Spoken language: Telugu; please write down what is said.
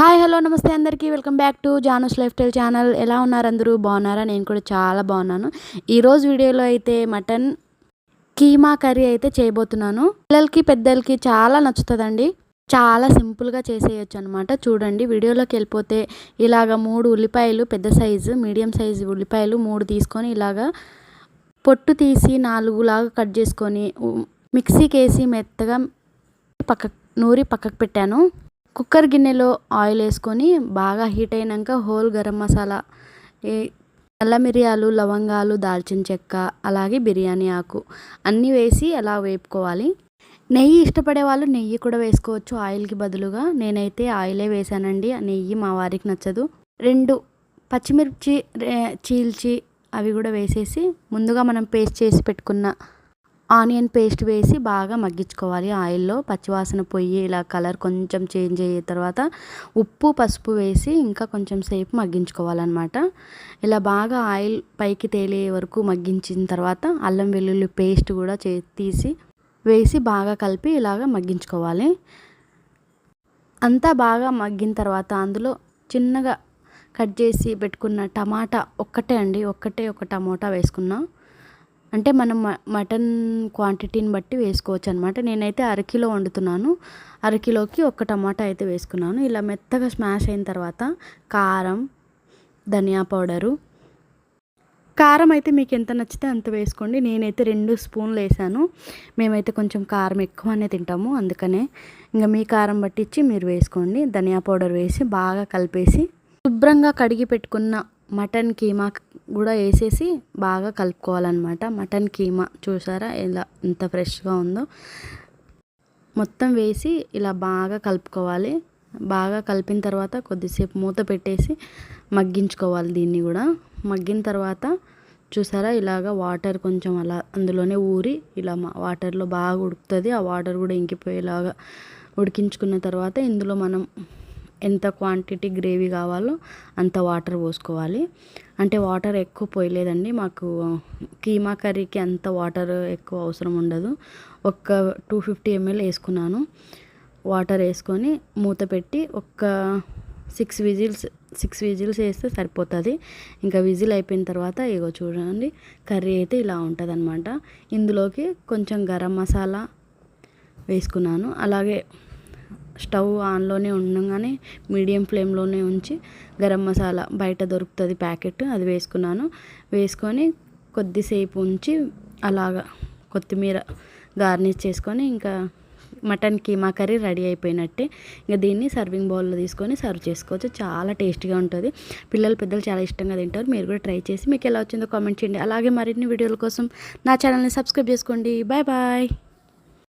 హాయ్ హలో నమస్తే అందరికీ. Welcome back to Janu's lifestyle channel. ఎలా ఉన్నారు అందరూ? బాగున్నారా? నేను కూడా చాలా బాగున్నాను. ఈరోజు వీడియోలో అయితే మటన్ కీమా కర్రీ అయితే చేయబోతున్నాను. పిల్లలకి పెద్దలకి చాలా నచ్చుతుందండి. చాలా సింపుల్గా చేసేయచ్చు అనమాట చూడండి వీడియోలోకి వెళ్ళిపోతే ఇలాగ మూడు ఉల్లిపాయలు పెద్ద సైజు మీడియం సైజు ఉల్లిపాయలు మూడు తీసుకొని ఇలాగా పొట్టు తీసి నాలుగులాగా కట్ చేసుకొని మిక్సీకి వేసి మెత్తగా పక్క నూరి పక్కకు పెట్టాను. కుక్కర్ గిన్నెలో ఆయిల్ వేసుకొని బాగా హీట్ అయినాక హోల్ గరం మసాలా నల్ల మిరియాలు లవంగాలు దాల్చిన చెక్క అలాగే బిర్యానీ ఆకు అన్నీ వేసి అలా వేపుకోవాలి. నెయ్యి ఇష్టపడే వాళ్ళు నెయ్యి కూడా వేసుకోవచ్చు. ఆయిల్కి బదులుగా నేనైతే ఆయిలే వేసానండి. నెయ్యి మా వారికి నచ్చదు. రెండు పచ్చిమిర్చి చీల్చి అవి కూడా వేసేసి ముందుగా మనం పేస్ట్ చేసి పెట్టుకున్న ఆనియన్ పేస్ట్ వేసి బాగా మగ్గించుకోవాలి. ఆయిల్లో పచ్చివాసన పొయ్యి ఇలా కలర్ కొంచెం చేంజ్ అయ్యే తర్వాత ఉప్పు పసుపు వేసి ఇంకా కొంచెం సేపు మగ్గించుకోవాలన్నమాట. ఇలా బాగా ఆయిల్ పైకి తేలే వరకు మగ్గించిన తర్వాత అల్లం వెల్లుల్లి పేస్ట్ కూడా చే తీసి వేసి బాగా కలిపి ఇలాగ మగ్గించుకోవాలి. అంతా బాగా మగ్గిన తర్వాత అందులో చిన్నగా కట్ చేసి పెట్టుకున్న టమాటా ఒక్కటే అండి. ఒక్కటే ఒక టమోటా వేసుకున్నాం. అంటే మనం మటన్ క్వాంటిటీని బట్టి వేసుకోవచ్చు అనమాట నేనైతే అరకిలో వండుతున్నాను. అరకిలోకి ఒక టమాటా అయితే వేసుకున్నాను. ఇలా మెత్తగా స్మాష్ అయిన తర్వాత కారం ధనియా పౌడరు. కారం అయితే మీకు ఎంత నచ్చితే అంత వేసుకోండి. నేనైతే రెండు స్పూన్లు వేసాను. మేమైతే కొంచెం కారం ఎక్కువనే తింటాము. అందుకనే ఇంకా మీ కారం పట్టించి మీరు వేసుకోండి. ధనియా పౌడర్ వేసి బాగా కలిపేసి శుభ్రంగా కడిగి పెట్టుకున్న మటన్ కీమా కూడా వేసేసి బాగా కలుపుకోవాలన్నమాట. మటన్ కీమా చూసారా ఇలా ఎంత ఫ్రెష్గా ఉందో. మొత్తం వేసి ఇలా బాగా కలుపుకోవాలి. బాగా కలిపిన తర్వాత కొద్దిసేపు మూత పెట్టేసి మగ్గించుకోవాలి దీన్ని కూడా. మగ్గిన తర్వాత చూసారా ఇలాగ వాటర్ కొంచెం అలా అందులోనే ఊరి ఇలా వాటర్లో బాగా ఉడుకుతుంది. ఆ వాటర్ కూడా ఇంకిపోయేలాగా ఉడికించుకున్న తర్వాత ఇందులో మనం ఎంత క్వాంటిటీ గ్రేవీ కావాలో అంత వాటర్ పోసుకోవాలి. అంటే వాటర్ ఎక్కువ పోయలేదండి. మాకు కీమా కర్రీకి అంత వాటర్ ఎక్కువ అవసరం ఉండదు. ఒక టూ ఫిఫ్టీ ఎంఎల్ వేసుకున్నాను. వాటర్ వేసుకొని మూత పెట్టి ఒక సిక్స్ విజిల్స్ సిక్స్ విజిల్స్ వేస్తే సరిపోతుంది. ఇంకా విజిల్ అయిపోయిన తర్వాత ఇగో చూడండి కర్రీ అయితే ఇలా ఉంటుంది అనమాట ఇందులోకి కొంచెం గరం మసాలా వేసుకున్నాను. అలాగే స్టవ్ ఆన్లోనే ఉండగానే మీడియం ఫ్లేమ్లోనే ఉంచి గరం మసాలా బయట దొరుకుతుంది ప్యాకెట్ అది వేసుకున్నాను. వేసుకొని కొద్దిసేపు ఉంచి అలాగా కొత్తిమీర గార్నిష్ చేసుకొని ఇంకా మటన్ కీమా కర్రీ రెడీ అయిపోయినట్టే. ఇంకా దీన్ని సర్వింగ్ బౌల్లో తీసుకొని సర్వ్ చేసుకోవచ్చు. చాలా టేస్టీగా ఉంటుంది. పిల్లలు పెద్దలు చాలా ఇష్టంగా తింటారు. మీరు కూడా ట్రై చేసి మీకు ఎలా వచ్చిందో కామెంట్ చేయండి. అలాగే మరిన్ని వీడియోల కోసం నా ఛానల్ని సబ్స్క్రైబ్ చేసుకోండి. Bye bye.